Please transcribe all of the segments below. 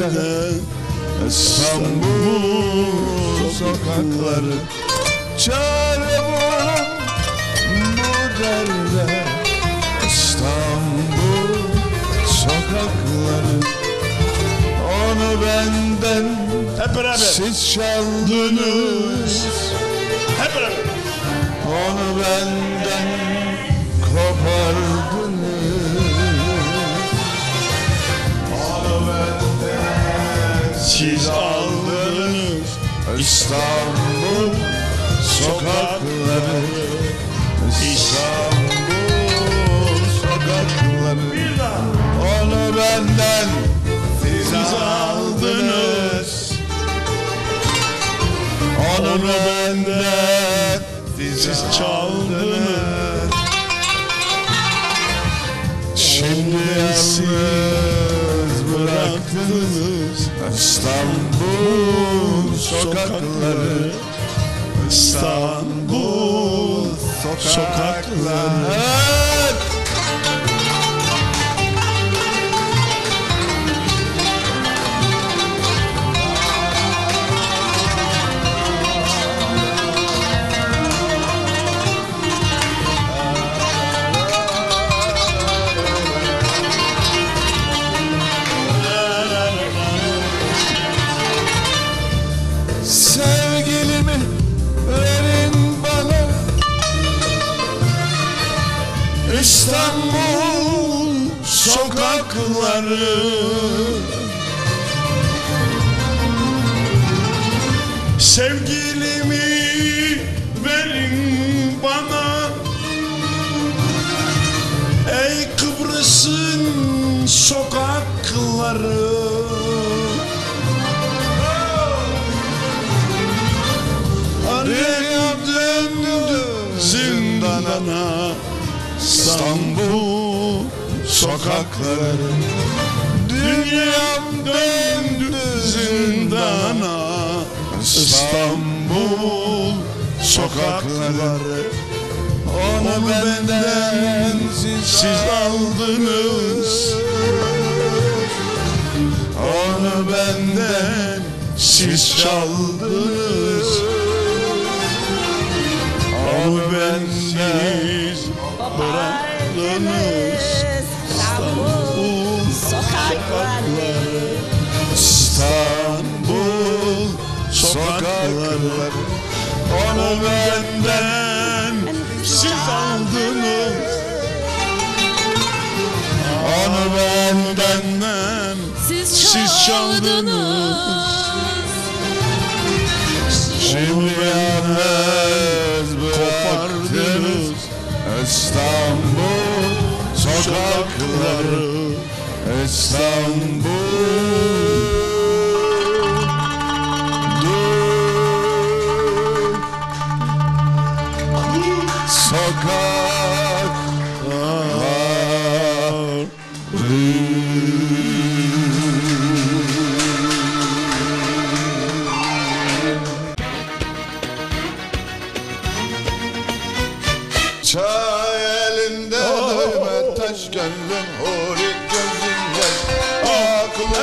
nerede İstanbul sokakları Çare bulun bu derde İstanbul sokakları Onu benden Hep beraber. siz çaldınız Hep beraber. Onu benden kopardınız Siz aldınız. İstanbul sokakları İstanbul sokakları. Onu benden siz aldınız Onu benden Siz çaldınız. Şimdi yalnız bıraktınız İstanbul sokakları İstanbul sokakları. Sokakları Sevgilimi verin bana. Ey Kıbrıs'ın sokakları. Dünya döndü zindana. İstanbul sokakları. Dünyam döndü zindana. İstanbul sokakları. Onu benden siz aldınız. Onu benden siz çaldınız. Onu benden bıraktınız İstanbul sokakları Onu benden Siz aldınız. Onu benden Siz çaldınız. Şimdi yalnız bıraktınız İstanbul sokakları İstanbul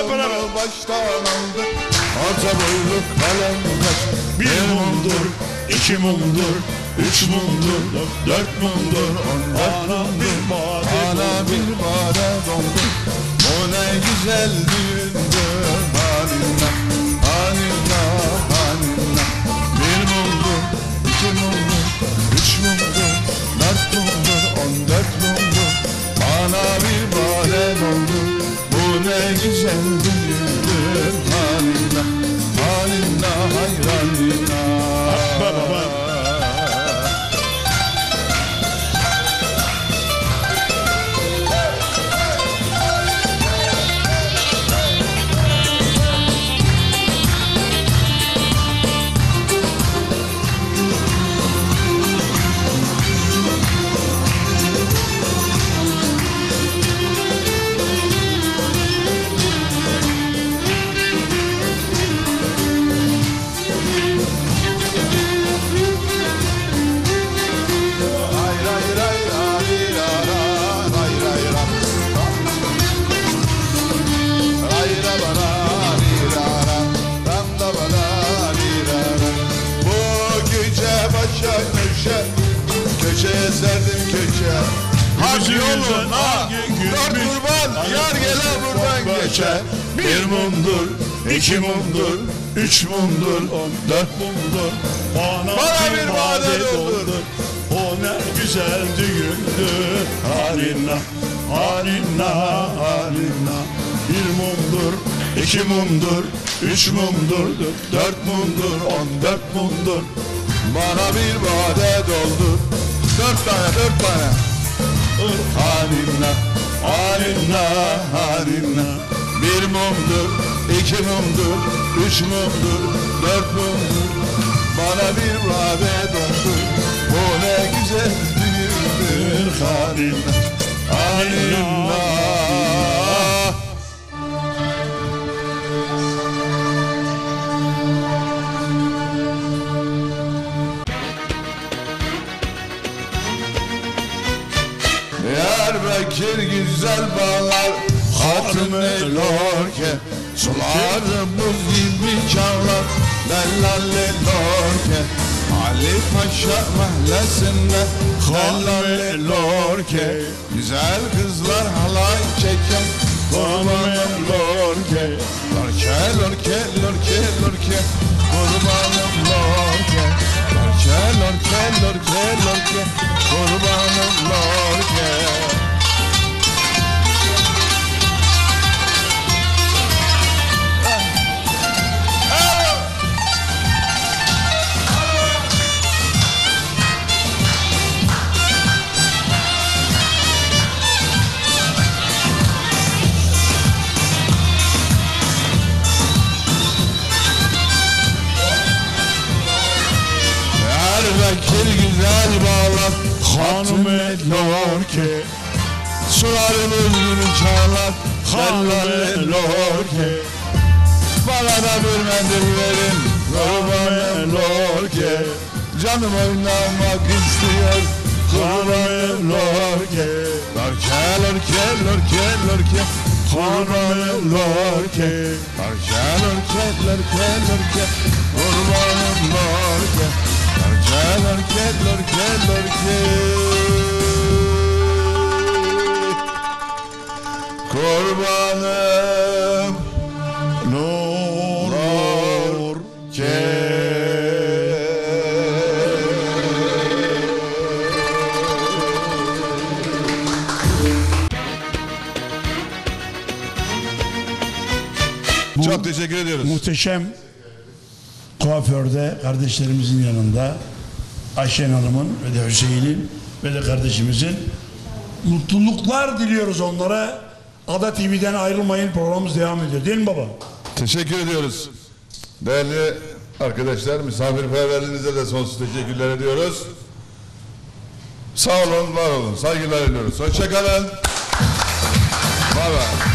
Hep beraber. Baştan aldı Orta boylu kalem kaş Bir mumdur, iki mumdur, üç mumdur, dört mumdur. Ana bir bade Ana bir bade dondu Bu ne güzel düğündür geçer Bir mumdur, iki mumdur, üç mumdur, dört mumdur. Bana, Bana bir vade doldur. O ne güzel düğündür. Harina, harina, harina. Bir mumdur, iki mumdur, üç mumdur, dört mumdur, on dört mumdur. Bana bir vade doldur Dört tane dört tane Harina, harina, harina. Bir mumdur, iki mumdur, üç mumdur, dört mumdur. Bana bir vade doldur Bu ne güzel düğündür Harina, Harina Diyarbakır Dellale lorke Ali Paşa mahallesinde. Dellale lorke Güzel kızlar halay çeken. Kurbanım lorke. Lorke lorke lorke lorke. Kurbanım Lorke hanım elorke. Sularımız gibi çağlar Hanım Hanım elorke. Bana da bir mendil verin Kurban elorke Canım oynamak istiyor Kurban elorke Lorke lorke lorke lorke Kurban elorke Lorke lorke lorke lorke Kurbanım lorke Lorke lorke lorke lorke Kurbanım Nur, Nur Çok teşekkür ediyoruz. Muhteşem kuaförde kardeşlerimizin yanında Ayşen Hanım'ın ve de Hüseyin'in ve de kardeşimizin mutluluklar diliyoruz onlara. Ada TV'den ayrılmayın programımız devam ediyor değil mi baba? Teşekkür ediyoruz. Değerli arkadaşlar, misafirperverliğinize de sonsuz teşekkürler ediyoruz. Sağ olun, var olun. Saygılar ediyoruz. Hoşçakalın. Bay bay.